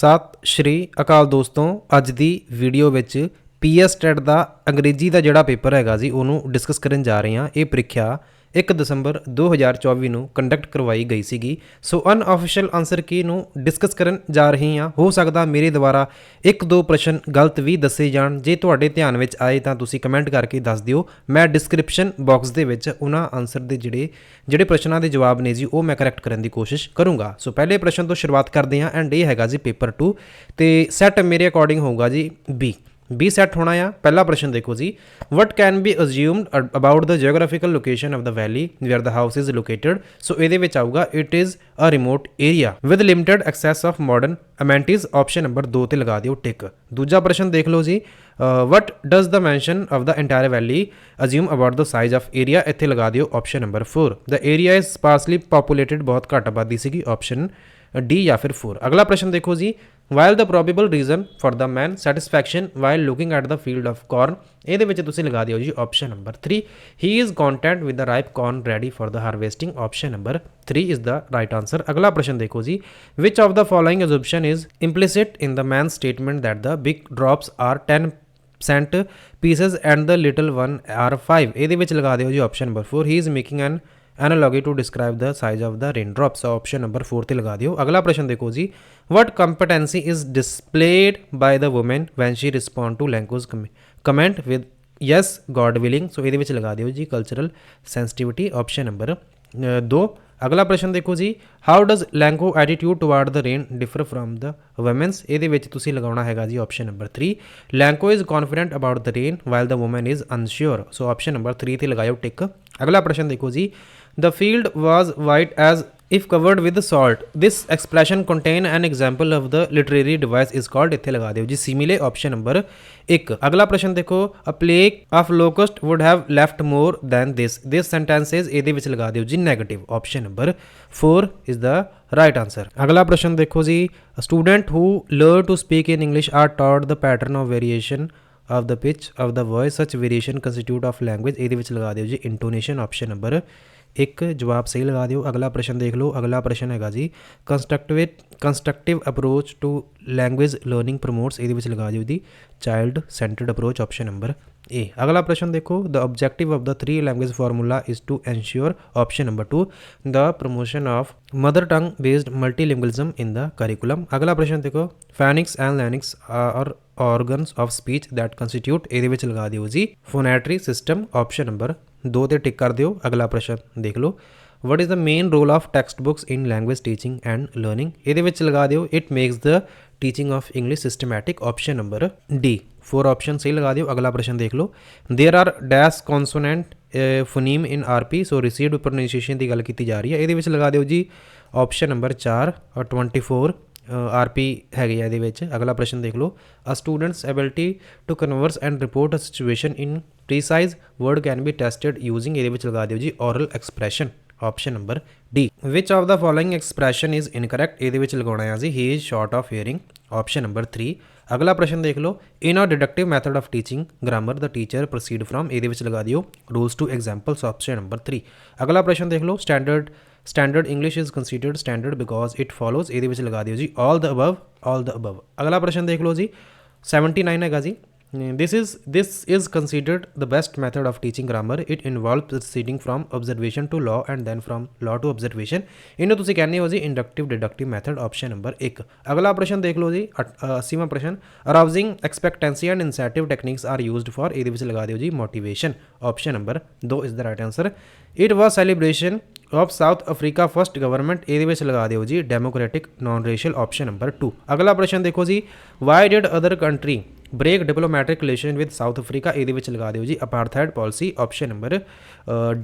ਸਤਿ ਸ਼੍ਰੀ ਅਕਾਲ ਦੋਸਤੋ ਅੱਜ ਦੀ ਵੀਡੀਓ ਵਿੱਚ ਪੀਐਸ ਟੈਟ ਦਾ ਅੰਗਰੇਜ਼ੀ ਦਾ ਜਿਹੜਾ ਪੇਪਰ ਹੈਗਾ ਜੀ ਉਹਨੂੰ ਡਿਸਕਸ ਕਰਨ ਜਾ ਰਹੇ ਹਾਂ ਇਹ ਪ੍ਰੀਖਿਆ 1 ਦਸੰਬਰ 2024 ਨੂੰ ਕੰਡਕਟ ਕਰਵਾਈ ਗਈ ਸੀਗੀ ਸੋ ਅਨਆਫੀਸ਼ੀਅਲ ਆਨਸਰ ਕੀ ਨੂੰ ਡਿਸਕਸ ਕਰਨ ਜਾ ਰਹੇ ਹਾਂ ਹੋ ਸਕਦਾ ਮੇਰੇ ਦੁਆਰਾ ਇੱਕ ਦੋ ਪ੍ਰਸ਼ਨ ਗਲਤ ਵੀ ਦੱਸੇ ਜਾਣ ਜੇ ਤੁਹਾਡੇ ਧਿਆਨ ਵਿੱਚ ਆਏ ਤਾਂ ਤੁਸੀਂ ਕਮੈਂਟ ਕਰਕੇ ਦੱਸ ਦਿਓ ਮੈਂ ਡਿਸਕ੍ਰਿਪਸ਼ਨ ਬਾਕਸ ਦੇ ਵਿੱਚ ਉਹਨਾਂ ਆਨਸਰ ਦੇ ਜਿਹੜੇ ਜਿਹੜੇ ਪ੍ਰਸ਼ਨਾਂ ਦੇ ਜਵਾਬ ਨੇ ਜੀ ਉਹ ਮੈਂ ਕਰੈਕਟ ਕਰਨ ਦੀ ਕੋਸ਼ਿਸ਼ ਕਰੂੰਗਾ ਸੋ ਪਹਿਲੇ ਪ੍ਰਸ਼ਨ ਤੋਂ ਸ਼ੁਰੂਆਤ ਕਰਦੇ ਹਾਂ ਐਂਡ ਇਹ ਹੈਗਾ ਜੀ ਪੇਪਰ 2 ਤੇ ਸੈਟ ਮੇਰੇ ਅਕੋਰਡਿੰਗ ਹੋਊਗਾ ਜੀ B ਬੀ ਸੈੱਟ ਹੋਣਾ ਆ ਪਹਿਲਾ ਪ੍ਰਸ਼ਨ ਦੇਖੋ ਜੀ what can be assumed about the geographical location of the valley where the house is located so ਇਹਦੇ ਵਿੱਚ ਆਊਗਾ it is a remote area with limited access of modern amenities option number 2 ਤੇ ਲਗਾ ਦਿਓ ਟਿਕ ਦੂਜਾ ਪ੍ਰਸ਼ਨ ਦੇਖ ਲਓ ਜੀ what does the mansion of the entire valley assume about the size of area ਇੱਥੇ ਲਗਾ ਦਿਓ option number 4 the area is sparsely populated ਬਹੁਤ ਘੱਟ ਆਬਾਦੀ ਸੀਗੀ ਆਪਸ਼ਨ ਡੀ ਜਾਂ ਫਿਰ 4 ਅਗਲਾ ਪ੍ਰਸ਼ਨ ਦੇਖੋ ਜੀ while the probable reason for the man satisfaction while looking at the field of corn ਇਹਦੇ ਵਿੱਚ ਤੁਸੀਂ ਲਗਾ ਦਿਓ ਜੀ option number 3 he is content with the ripe corn ready for the harvesting option number 3 is the right answer ਅਗਲਾ ਪ੍ਰਸ਼ਨ ਦੇਖੋ ਜੀ which of the following assumption is implicit in the man's statement that the big drops are 10 percent pieces and the little one are 5 ਇਹਦੇ ਵਿੱਚ ਲਗਾ ਦਿਓ ਜੀ option number 4 he is making an analogy to describe the size of the raindrops option number four से लगा दियो अगला प्रश्न देखो जी what competency is displayed by the woman when she respond to language comment with yes god willing so ये लगा दियो जी कल्चरल सेंसिटिविटी ऑप्शन नंबर दो अगला प्रश्न देखो जी how does Lango attitude toward the rain differ from the women's ये लगाना है जी option number three Lango is confident about the rain while the woman is unsure so option number three से लगाओ टिक अगला प्रश्न देखो जी the field was white as if covered with salt this expression contain an example of the literary device is called इतने लगा दौ जी सिमिले option number एक अगला प्रश्न देखो a plague of locust would have left more than this this sentence is ए लगा दो जी negative option number four is the right answer अगला प्रश्न देखो जी student who learn to speak in English are taught the pattern of variation of the pitch of the voice such variation constitute of language ए लगा दो जी intonation option number ਇੱਕ ਜਵਾਬ ਸਹੀ ਲਗਾ ਦਿਓ ਅਗਲਾ ਪ੍ਰਸ਼ਨ ਦੇਖ ਲਓ ਅਗਲਾ ਪ੍ਰਸ਼ਨ ਹੈਗਾ ਜੀ constructive constructive approach to language learning promotes ਇਹਦੇ ਵਿੱਚ ਲਗਾ ਦਿਓ the child centred approach option number A ਅਗਲਾ ਪ੍ਰਸ਼ਨ ਦੇਖੋ the objective of the 3 language formula is to ensure option number 2 the promotion of mother tongue based multilingualism in the curriculum ਅਗਲਾ ਪ੍ਰਸ਼ਨ ਦੇਖੋ pharynx and larynx are organs of speech that constitute ਇਹਦੇ ਵਿੱਚ ਲਗਾ ਦਿਓ ਜੀ ਫੋਨੈਟਰੀ ਸਿਸਟਮ ਆਪਸ਼ਨ ਨੰਬਰ 2 ਤੇ ਟਿਕ ਕਰ ਦਿਓ ਅਗਲਾ ਪ੍ਰਸ਼ਨ ਦੇਖ ਲਓ what is the main role of text books in language teaching and learning ਇਹਦੇ ਵਿੱਚ ਲਗਾ ਦਿਓ it makes the teaching of English systematic option number D four option ਸਹੀ ਲਗਾ ਦਿਓ ਅਗਲਾ ਪ੍ਰਸ਼ਨ ਦੇਖ ਲਓ there are dash consonant phoneme in RP so received pronunciation ਦੀ ਗੱਲ ਕੀਤੀ ਜਾ ਰਹੀ ਹੈ ਇਹਦੇ ਵਿੱਚ ਲਗਾ ਦਿਓ ਜੀ ਆਪਸ਼ਨ ਨੰਬਰ 4 ਔਰ 24 ਆਰਪੀ ਹੈਗੇ ਆ ਇਹਦੇ ਵਿੱਚ ਅਗਲਾ ਪ੍ਰਸ਼ਨ ਦੇਖ ਲਓ a student's ability to converse and report a situation in precise word can be tested using ਇਹਦੇ ਵਿੱਚ ਲਗਾ ਦਿਓ ਜੀ aural expression option number D which of the following expression is incorrect ਇਹਦੇ ਵਿੱਚ ਲਗਾਉਣਾ ਹੈ ਜੀ he is short of hearing option number 3 ਅਗਲਾ ਪ੍ਰਸ਼ਨ ਦੇਖ ਲਓ in a deductive method of teaching grammar the teacher proceed from ਇਹਦੇ ਵਿੱਚ ਲਗਾ ਦਿਓ rules to examples option number 3 ਅਗਲਾ ਪ੍ਰਸ਼ਨ ਦੇਖ ਲਓ standard standard English is considered standard because it follows ए लगा दियो जी all the above all the above अगला प्रश्न देख लो जी सैवनटी नाइन है जी this is this is considered the best method of teaching grammar it involve proceeding from observation to law and then from law to observation इन्हों तुम कहने हो जी inductive deductive method option number एक अगला प्रश्न देख लो जी अस्सीवा प्रश्न arousing expectancy and incentive techniques are use for ए लगा दो जी मोटिवेशन ऑप्शन नंबर दो is the right answer it was celebration of South Africa first government ए लगा दौ जी democratic non racial option number two अगला प्रश्न देखो जी why did other country break diplomatic relation with South Africa ये लगा दौ जी apartheid policy option number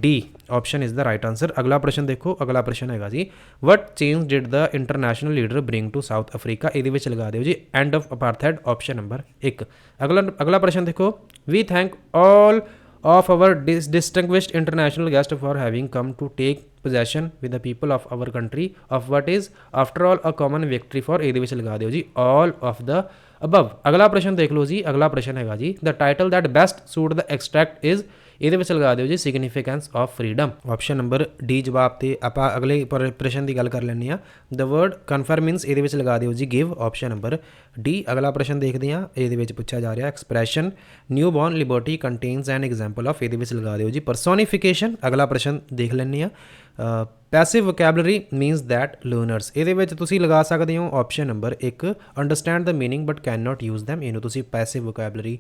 D option is the right answer अगला प्रश्न देखो अगला प्रश्न है जी what change did the international leader bring to South Africa ये लगा दो जी end of apartheid option number एक अगला अगला प्रश्न देखो we thank all of our dis- distinguished international guest for having come to take possession with the people of our country of what is after all a common victory for ਇਹਦੇ ਵਿੱਚ all of the above Agla ਪ੍ਰਸ਼ਨ ਦੇਖ ਲਓ Agla ਅਗਲਾ ਪ੍ਰਸ਼ਨ ਹੈਗਾ the title that best suit the extract is ਇਹਦੇ ਵਿੱਚ ਲਗਾ ਦਿਓ ਜੀ significance of freedom option number D ਜਵਾਬ ਤੇ ਆਪਾਂ ਅਗਲੇ ਪ੍ਰਸ਼ਨ ਦੀ ਗੱਲ ਕਰ ਲੈਣੇ ਆ ਦ ਵਰਡ ਕਨਫਰਮ ਮੀਨਸ ਇਹਦੇ ਵਿੱਚ ਲਗਾ ਦਿਓ ਜੀ ਗਿਵ ਆਪਸ਼ਨ ਨੰਬਰ ਡੀ ਅਗਲਾ ਪ੍ਰਸ਼ਨ ਦੇਖਦੇ ਆ ਇਹਦੇ ਵਿੱਚ ਪੁੱਛਿਆ ਜਾ ਰਿਹਾ expression new born liberty contains an example of ਇਹਦੇ ਵਿੱਚ ਲਗਾ ਦਿਓ ਜੀ ਪਰਸੋਨੀਫਿਕੇਸ਼ਨ ਅਗਲਾ ਪ੍ਰਸ਼ਨ ਦੇਖ ਲੈਣੇ ਆ passive vocabulary means that learners ਇਹਦੇ ਵਿੱਚ ਤੁਸੀਂ ਲਗਾ ਸਕਦੇ ਹੋ option number 1 understand the meaning but can not use them ਇਹਨੂੰ ਤੁਸੀਂ ਪੈਸਿਵ ਵੋਕੈਬਲਰੀ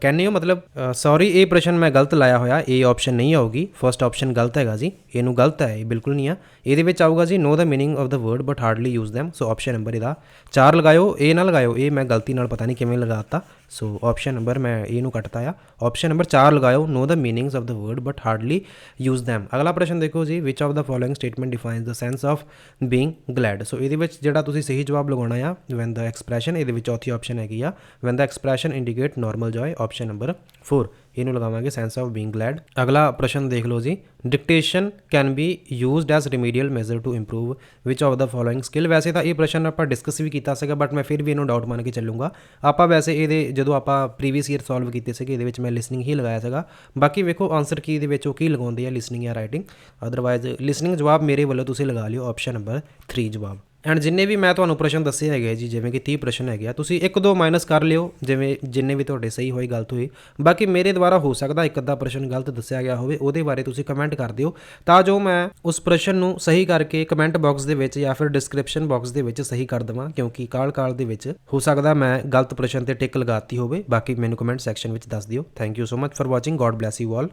ਕਹਿੰਦੇ ਹੋ ਮਤਲਬ ਸੌਰੀ ਇਹ ਪ੍ਰਸ਼ਨ ਮੈਂ ਗਲਤ ਲਾਇਆ ਹੋਇਆ ਇਹ ਆਪਸ਼ਨ ਨਹੀਂ ਆਊਗੀ ਫਰਸਟ ਆਪਸ਼ਨ ਗਲਤ ਹੈਗਾ ਜੀ ਇਹਨੂੰ ਗਲਤ ਹੈ ਇਹ ਬਿਲਕੁਲ ਨਹੀਂ ਆ ਇਹਦੇ ਵਿੱਚ ਆਊਗਾ ਜੀ know the meaning of the word but hardly use them so option number ਇਹਦਾ 4 ਲਗਾਇਓ ਇਹ ਨਾ ਲਗਾਇਓ ਇਹ ਮੈਂ ਗਲਤੀ ਨਾਲ ਪਤਾ ਨਹੀਂ ਕਿਵੇਂ ਲਗਾਤਾ ਸੋ ਆਪਸ਼ਨ ਨੰਬਰ ਮੈਂ ਇਹ ਨੂੰ ਕੱਟਤਾ ਆ ਆਪਸ਼ਨ ਨੰਬਰ 4 ਲਗਾਓ know the meanings of the word but hardly use them ਅਗਲਾ ਪ੍ਰਸ਼ਨ ਦੇਖੋ ਜੀ which of the following statement defines the sense of being glad so ਇਹਦੇ ਵਿੱਚ ਜਿਹੜਾ ਤੁਸੀਂ ਸਹੀ ਜਵਾਬ ਲਗਾਉਣਾ ਆ ਵੈਨ ਦਾ ਐਕਸਪ੍ਰੈਸ਼ਨ ਇਹਦੇ ਵਿੱਚ ਚੌਥੀ ਆਪਸ਼ਨ ਹੈਗੀ ਆ when the expression indicate normal joy option number 4 ਇਹਨੂੰ ਲਗਾਵਾਂਗੇ ਸੈਂਸ ਆਫ ਬੀਇੰਗ ਗਲੈਡ ਅਗਲਾ ਪ੍ਰਸ਼ਨ ਦੇਖ ਲਓ ਜੀ dictation can be used as remedial measure to improve which of the following skill ਵੈਸੇ ਤਾਂ ਇਹ ਪ੍ਰਸ਼ਨ ਆਪਾਂ ਡਿਸਕਸ ਵੀ ਕੀਤਾ ਸੀਗਾ ਬਟ ਮੈਂ ਫਿਰ ਵੀ ਇਹਨੂੰ ਡਾਊਟ ਮੰਨ ਕੇ ਚੱਲੂੰਗਾ ਆਪਾਂ ਵੈਸੇ ਇਹਦੇ ਜਦੋਂ ਆਪਾਂ ਪ੍ਰੀਵੀਅਸ ਈਅਰ ਸੋਲਵ ਕੀਤੇ ਸੀਗੇ ਇਹਦੇ ਵਿੱਚ ਮੈਂ ਲਿਸਨਿੰਗ ਹੀ ਲਗਾਇਆ ਸੀਗਾ ਬਾਕੀ ਵੇਖੋ ਆਨਸਰ ਕੀ ਦੇ ਵਿੱਚ ਉਹ ਕੀ ਲਗਾਉਂਦੇ ਆ ਲਿਸਨਿੰਗ ਜਾਂ ਰਾਈਟਿੰਗ ਅਦਰਵਾਇਜ਼ ਲਿਸਨਿੰਗ ਜਵਾਬ ਮੇਰੇ ਵੱਲੋਂ ਤੁਸੀਂ ਲਗਾ ਲਿਓ ਆਪਸ਼ਨ ਨੰਬਰ 3 ਜਵਾਬ ਐਂਡ ਜਿੰਨੇ ਵੀ ਮੈਂ ਤੁਹਾਨੂੰ ਪ੍ਰਸ਼ਨ ਦੱਸੇ ਹੈਗੇ ਜੀ ਜਿਵੇਂ ਕਿ 30 ਪ੍ਰਸ਼ਨ ਹੈਗੇ ਆ ਤੁਸੀਂ ਇੱਕ ਦੋ ਮਾਈਨਸ ਕਰ ਲਿਓ ਜਿਵੇਂ ਜਿੰਨੇ ਵੀ ਤੁਹਾਡੇ ਸਹੀ ਹੋਏ ਗਲਤ ਹੋਏ ਬਾਕੀ ਮੇਰੇ ਦੁਆਰਾ ਹੋ ਸਕਦਾ ਇੱਕ ਅੱਧਾ ਪ੍ਰਸ਼ਨ ਗਲਤ ਦੱਸਿਆ ਗਿਆ ਹੋਵੇ ਉਹਦੇ ਬਾਰੇ ਤੁਸੀਂ ਕਮੈਂਟ ਕਰ ਦਿਓ ਤਾਂ ਜੋ ਮੈਂ ਉਸ ਪ੍ਰਸ਼ਨ ਨੂੰ ਸਹੀ ਕਰਕੇ ਕਮੈਂਟ ਬਾਕਸ ਦੇ ਵਿੱਚ ਜਾਂ ਫਿਰ ਡਿਸਕ੍ਰਿਪਸ਼ਨ ਬਾਕਸ ਦੇ ਵਿੱਚ ਸਹੀ ਕਰ ਦਵਾਂ ਕਿਉਂਕਿ ਕਾਲ-ਕਾਲ ਦੇ ਵਿੱਚ ਹੋ ਸਕਦਾ ਮੈਂ ਗਲਤ ਪ੍ਰਸ਼ਨ ਤੇ ਟਿਕ ਲਗਾਤੀ ਹੋਵੇ ਬਾਕੀ ਮੈਨੂੰ ਕਮੈਂਟ ਸੈਕਸ਼ਨ ਵਿੱਚ ਦੱਸ ਦਿਓ thank you so much for watching god bless you all